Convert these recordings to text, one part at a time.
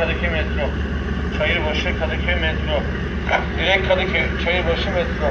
Kadıköy metro. Çayırbaşı Kadıköy metro. Direkt Kadıköy Çayırbaşı metro.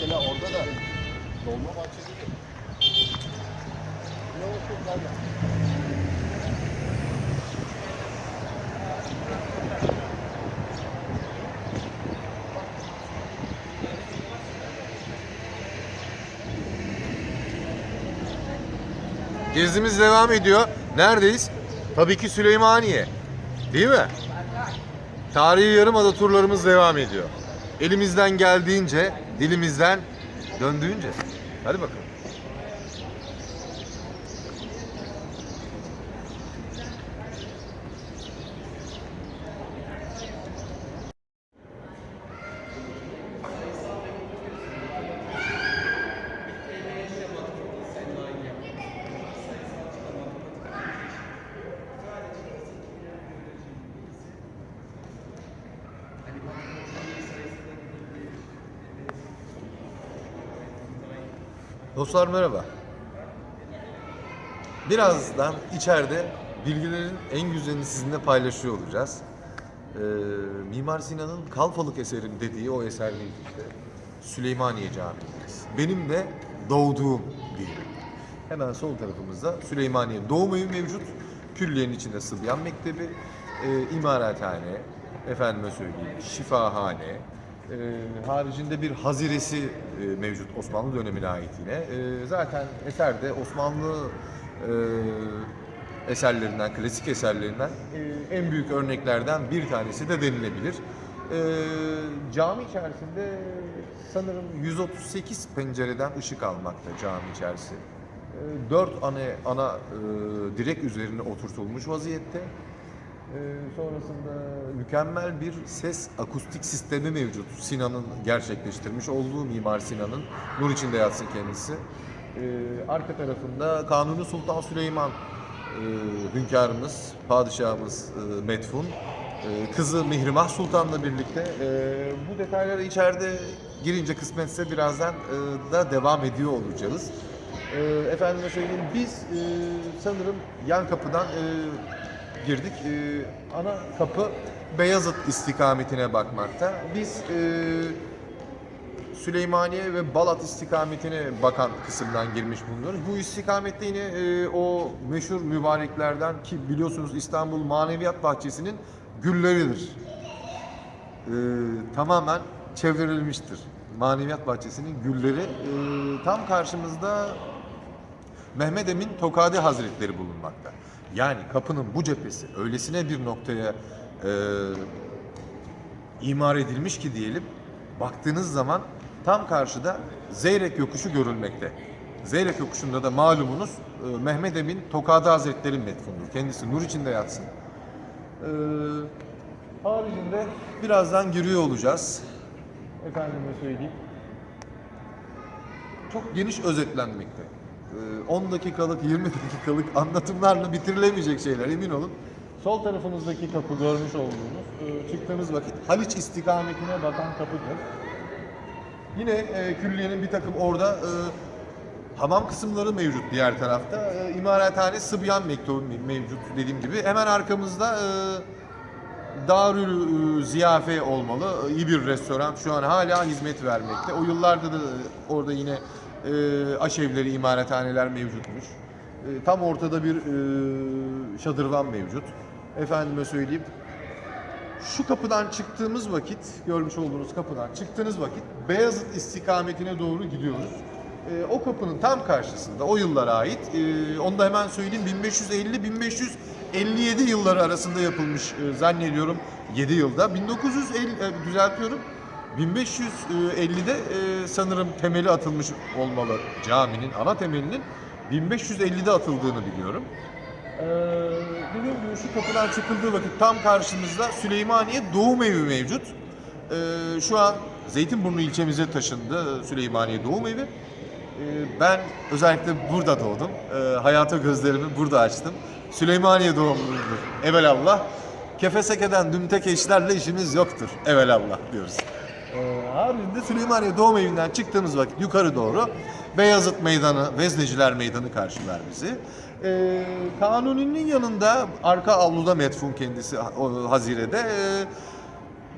Mesela orada da dolma bahçesi de. Ne olsun zaten. Gezimiz devam ediyor. Neredeyiz? Tabii ki Süleymaniye. Değil mi? Tarihi Yarımada turlarımız devam ediyor. Elimizden geldiğince, dilimizden döndüğünce. Hadi bakalım. Dostlar merhaba. Birazdan içeride bilgilerin en güzelini sizinle paylaşıyor olacağız. Ee, Mimar Sinan'ın Kalfalık eserim dediği o eser neydi işte? Süleymaniye Camii'ndeyiz. Benim de doğduğum diyelim. Hemen sol tarafımızda Süleymaniye doğum evi mevcut. Külliyenin içinde Sıbyan Mektebi, e, imarathane, efendime söyleyeyim şifahane, e, haricinde bir haziresi e, mevcut Osmanlı dönemine ait yine. E, zaten eserde Osmanlı e, eserlerinden, klasik eserlerinden e, en büyük örneklerden bir tanesi de denilebilir. E, cami içerisinde sanırım 138 pencereden ışık almakta cami içerisi. E, Dört ana, ana e, direk üzerine oturtulmuş vaziyette. Ee, sonrasında mükemmel bir ses akustik sistemi mevcut. Sinan'ın gerçekleştirmiş olduğu Mimar Sinan'ın nur içinde yatsın kendisi. Ee, arka tarafında Kanuni Sultan Süleyman e, hünkârımız, padişahımız e, Medfun, e, kızı Mihrimah Sultan'la birlikte bu detaylara içeride girince kısmetse birazdan da devam ediyor olacağız. Efendime söyleyeyim biz sanırım yan kapıdan girdik. Ee, ana kapı Beyazıt istikametine bakmakta. Biz e, Süleymaniye ve Balat istikametine bakan kısımdan girmiş bulunuyoruz. Bu istikamette yine e, o meşhur mübareklerden ki biliyorsunuz İstanbul Maneviyat Bahçesi'nin gülleridir. E, tamamen çevrilmiştir. Maneviyat Bahçesi'nin gülleri. E, tam karşımızda Mehmet Emin Tokadi Hazretleri bulunmakta. Yani kapının bu cephesi öylesine bir noktaya e, imar edilmiş ki diyelim, baktığınız zaman tam karşıda Zeyrek Yokuşu görülmekte. Zeyrek Yokuşu'nda da malumunuz e, Mehmet Emin Tokadi Hazretleri metfundur. Kendisi nur içinde yatsın. E, haricinde birazdan giriyor olacağız. Efendime söyleyeyim çok geniş özetlenmekte. Ee, 10 dakikalık, 20 dakikalık anlatımlarla bitirilemeyecek şeyler emin olun. Sol tarafımızdaki kapı görmüş olduğunuz e, çıktığımız vakit Haliç istikametine bakan kapıdır. Yine e, külliyenin bir takım orada e, hamam kısımları mevcut diğer tarafta. E, imarathane Sıbyan mektubu mevcut dediğim gibi. Hemen arkamızda Darül Ziyafe olmalı. İyi bir restoran. Şu an hala hizmet vermekte. O yıllarda da orada yine e, aşevleri, imarethaneler mevcutmuş. E, tam ortada bir e, şadırvan mevcut. Efendime söyleyeyim. Şu kapıdan çıktığımız vakit, görmüş olduğunuz kapıdan çıktığınız vakit Beyazıt istikametine doğru gidiyoruz. E, o kapının tam karşısında o yıllara ait, e, onu da hemen söyleyeyim 1550-1557 yılları arasında yapılmış e, zannediyorum 7 yılda. 1950, e, düzeltiyorum 1550'de e, sanırım temeli atılmış olmalı caminin, ana temelinin 1550'de atıldığını biliyorum. Ee, dediğim gibi şu kapıdan çıkıldığı vakit tam karşımızda Süleymaniye Doğum Evi mevcut. Ee, şu an Zeytinburnu ilçemize taşındı Süleymaniye Doğum Evi. Ee, ben özellikle burada doğdum. Ee, hayata gözlerimi burada açtım. Süleymaniye doğumludur. Evelallah. Kefeseke'den dümtek eşlerle işimiz yoktur. Evelallah diyoruz. Ee, haricinde Süleymaniye Doğum Evi'nden çıktığımız vakit yukarı doğru Beyazıt Meydanı, Vezneciler Meydanı karşılar bizi. Ee, Kanuni'nin yanında arka avluda metfun kendisi o, Hazire'de e,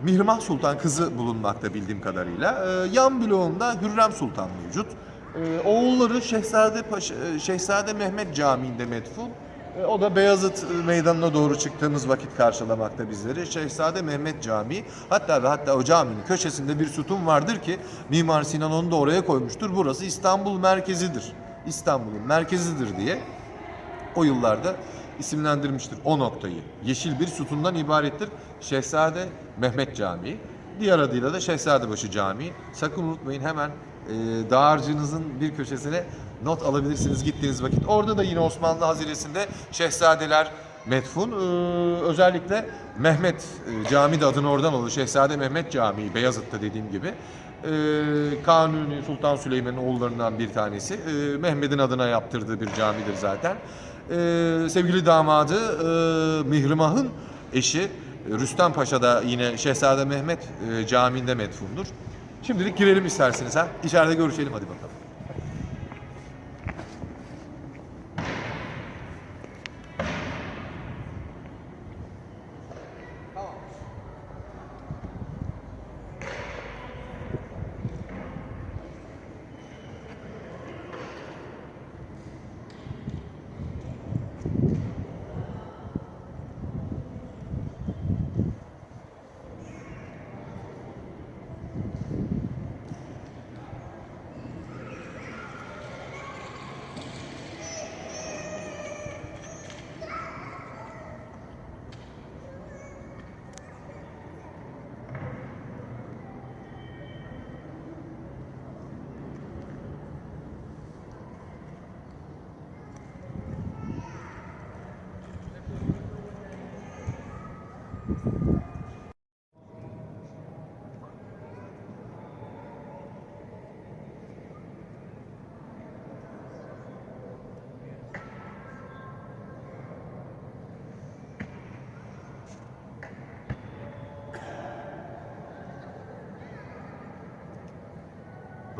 Mihrimah Sultan kızı bulunmakta bildiğim kadarıyla. Ee, yan bloğunda Hürrem Sultan mevcut. Ee, oğulları Şehzade Paşa, Şehzade Mehmet Camii'nde metfun. O da Beyazıt e, Meydanı'na doğru çıktığımız vakit karşılamakta bizleri. Şehzade Mehmet Camii. Hatta ve hatta o caminin köşesinde bir sütun vardır ki Mimar Sinan onu da oraya koymuştur. Burası İstanbul merkezidir. İstanbul'un merkezidir diye o yıllarda isimlendirmiştir o noktayı. Yeşil bir sütundan ibarettir. Şehzade Mehmet Camii. Diğer adıyla da Şehzadebaşı Camii. Sakın unutmayın hemen e, dağarcığınızın bir köşesine not alabilirsiniz gittiğiniz vakit. Orada da yine Osmanlı Haziresi'nde Şehzadeler metfun. Ee, özellikle Mehmet e, Cami de adını oradan alıyor. Şehzade Mehmet Camii Beyazıt'ta dediğim gibi. Ee, Kanuni Sultan Süleyman'ın oğullarından bir tanesi. Mehmet'in adına yaptırdığı bir camidir zaten. Sevgili damadı e, Mihrimah'ın eşi Rüstem Paşa da yine Şehzade Mehmet e, Camii'nde metfundur. Şimdilik girelim isterseniz ha. İçeride görüşelim hadi bakalım.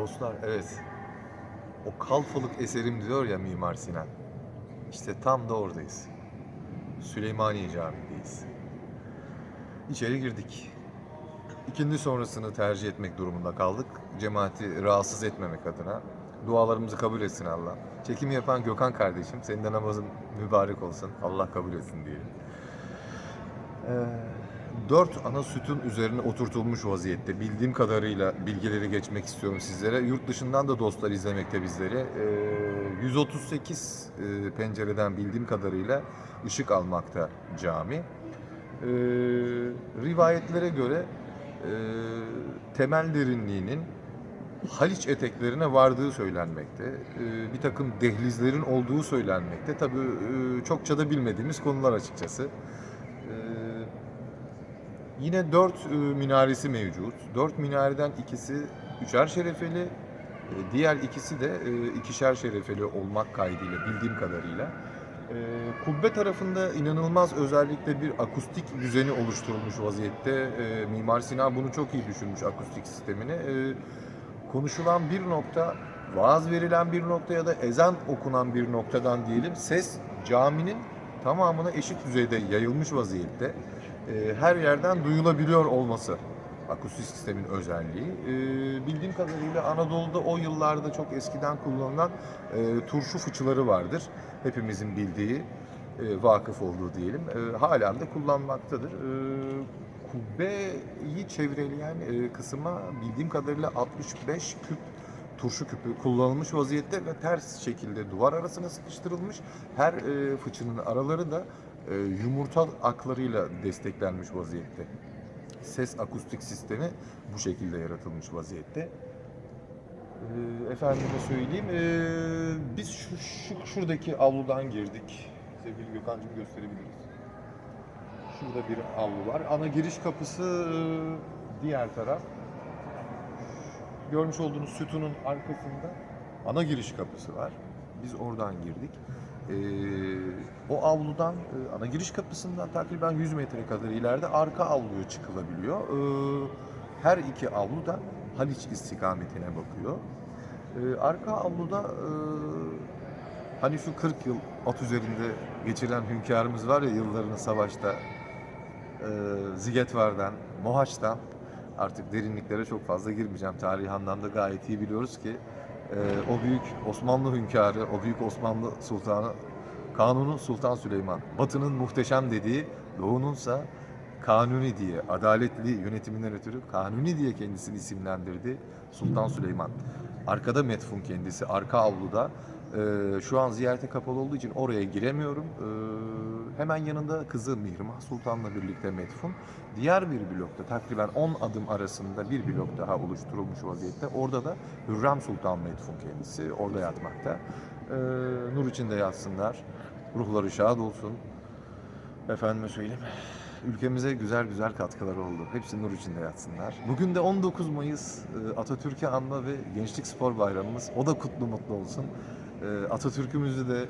Dostlar evet. O kalfalık eserim diyor ya Mimar Sinan. İşte tam da oradayız. Süleymaniye Camii'ndeyiz. İçeri girdik. İkindi sonrasını tercih etmek durumunda kaldık. Cemaati rahatsız etmemek adına. Dualarımızı kabul etsin Allah. Çekimi yapan Gökhan kardeşim, senin de namazın mübarek olsun. Allah kabul etsin diyelim. Ee, dört ana sütun üzerine oturtulmuş vaziyette. Bildiğim kadarıyla bilgileri geçmek istiyorum sizlere. Yurt dışından da dostlar izlemekte bizleri. Ee, 138 e, pencereden bildiğim kadarıyla ışık almakta cami. Ee, rivayetlere göre e, temel derinliğinin Haliç eteklerine vardığı söylenmekte. Ee, bir takım dehlizlerin olduğu söylenmekte. Tabii e, çokça da bilmediğimiz konular açıkçası. Yine dört e, minaresi mevcut. Dört minareden ikisi üçer şerefeli, e, diğer ikisi de e, ikişer şerefeli olmak kaydıyla bildiğim kadarıyla. E, Kubbe tarafında inanılmaz özellikle bir akustik düzeni oluşturulmuş vaziyette. E, Mimar Sinan bunu çok iyi düşünmüş akustik sistemini. E, Konuşulan bir nokta, vaaz verilen bir nokta ya da ezan okunan bir noktadan diyelim ses caminin tamamına eşit düzeyde yayılmış vaziyette. E, her yerden duyulabiliyor olması akustik sistemin özelliği. Ee, bildiğim kadarıyla Anadolu'da o yıllarda çok eskiden kullanılan e, turşu fıçıları vardır. Hepimizin bildiği, e, vakıf olduğu diyelim. E, halen de kullanmaktadır. E, kubbeyi çevreleyen e, kısma bildiğim kadarıyla 65 küp turşu küpü kullanılmış vaziyette ve ters şekilde duvar arasına sıkıştırılmış. Her e, fıçının araları da e, yumurta aklarıyla desteklenmiş vaziyette. Ses akustik sistemi bu şekilde yaratılmış vaziyette. E, efendime söyleyeyim, e, biz şu, şu şuradaki avludan girdik. Sevgili Gökhan'cığım gösterebiliriz. Şurada bir avlu var. Ana giriş kapısı diğer taraf görmüş olduğunuz sütunun arkasında ana giriş kapısı var. Biz oradan girdik. Ee, o avludan, e, ana giriş kapısından takriben 100 metre kadar ileride arka avluya çıkılabiliyor. Ee, her iki avlu da Haliç istikametine bakıyor. Ee, arka avluda e, hani şu 40 yıl at üzerinde geçiren hünkârımız var ya yıllarını savaşta e, Zigetvar'dan, Mohaç'tan artık derinliklere çok fazla girmeyeceğim. Tarihi anlamda gayet iyi biliyoruz ki o büyük Osmanlı hünkârı, o büyük Osmanlı sultanı Kanuni Sultan Süleyman. Batı'nın muhteşem dediği, Doğu'nunsa Kanuni diye, adaletli yönetiminden ötürü Kanuni diye kendisini isimlendirdi Sultan Süleyman. Arkada metfun kendisi, arka avluda. Ee, şu an ziyarete kapalı olduğu için oraya giremiyorum. Ee, hemen yanında kızı Mihrimah Sultan'la birlikte metfun. Diğer bir blokta takriben 10 adım arasında bir blok daha oluşturulmuş vaziyette. Orada da Hürrem Sultan metfun kendisi. Orada yatmakta. Ee, nur içinde yatsınlar. Ruhları şad olsun. Efendime söyleyeyim. Ülkemize güzel güzel katkıları oldu. Hepsi nur içinde yatsınlar. Bugün de 19 Mayıs e, Atatürk'ü anma ve Gençlik Spor Bayramımız. O da kutlu mutlu olsun. E, Atatürk'ümüzü de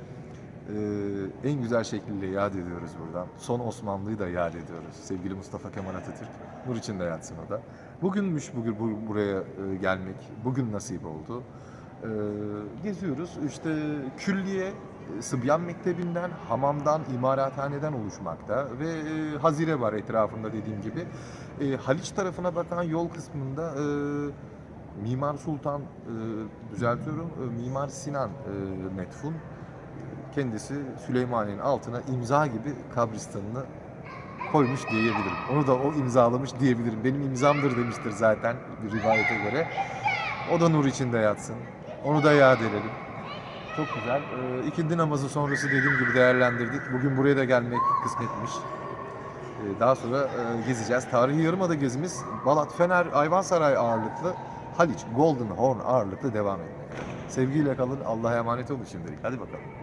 e, en güzel şekilde yad ediyoruz buradan. Son Osmanlı'yı da yad ediyoruz. Sevgili Mustafa Kemal Atatürk. Nur içinde yatsın o da. Bugünmüş bugün bu- buraya e, gelmek. Bugün nasip oldu. E, geziyoruz. İşte külliye e, Sıbyan Mektebi'nden, hamamdan, imarathaneden oluşmakta ve e, hazire var etrafında dediğim gibi. E, Haliç tarafına bakan yol kısmında e, Mimar Sultan, e, düzeltiyorum, e, Mimar Sinan e, Metfun kendisi Süleymaniye'nin altına imza gibi kabristanını koymuş diyebilirim. Onu da o imzalamış diyebilirim. Benim imzamdır demiştir zaten bir rivayete göre. O da nur içinde yatsın. Onu da yad edelim. Çok güzel. Ee, ikindi namazı sonrası dediğim gibi değerlendirdik. Bugün buraya da gelmek kısmetmiş. Ee, daha sonra e, gezeceğiz. Tarihi Yarımada gezimiz Balat, Fener, Ayvansaray ağırlıklı, Haliç, Golden Horn ağırlıklı devam etmekte. Sevgiyle kalın. Allah'a emanet olun şimdilik. Hadi bakalım.